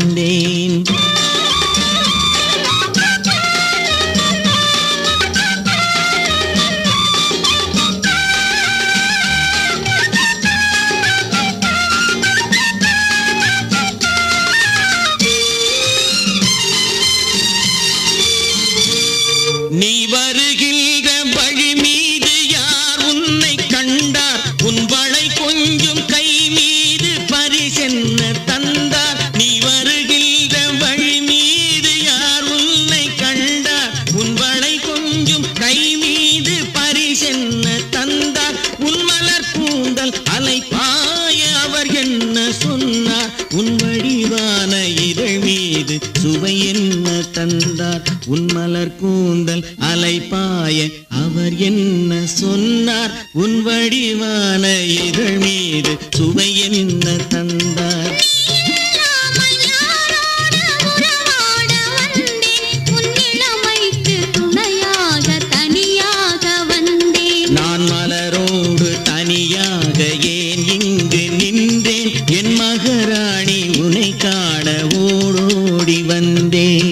வந்தேன் நீ வருகின்ற வழி மீது யார் உன்னை கண்டார்? உன் வளை கொஞ்சம் கை தந்தார். உன் மலர் கூந்தல் அலை பாய அவர் என்ன சொன்னார்? உன் வடிவான இதழ் மீது சுவை என்ன தந்தார்? தனியாக வந்தேன் நான் மலரோடு தனியாக ஏன் இங்கு நின்றேன்? என் மகராணி உன்னை காண ஓடோடி வந்தேன்.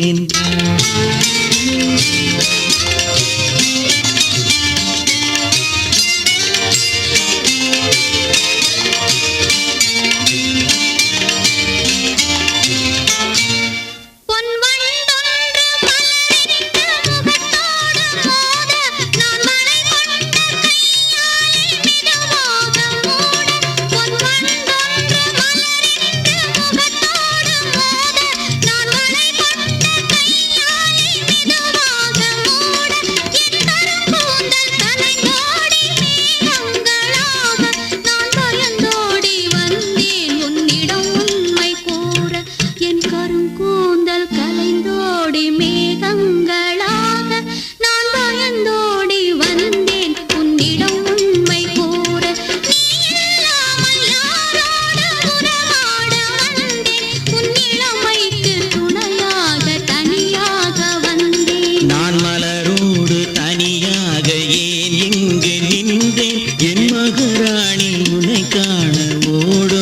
ராணி இங்கு உன்னை காண ஓடும்.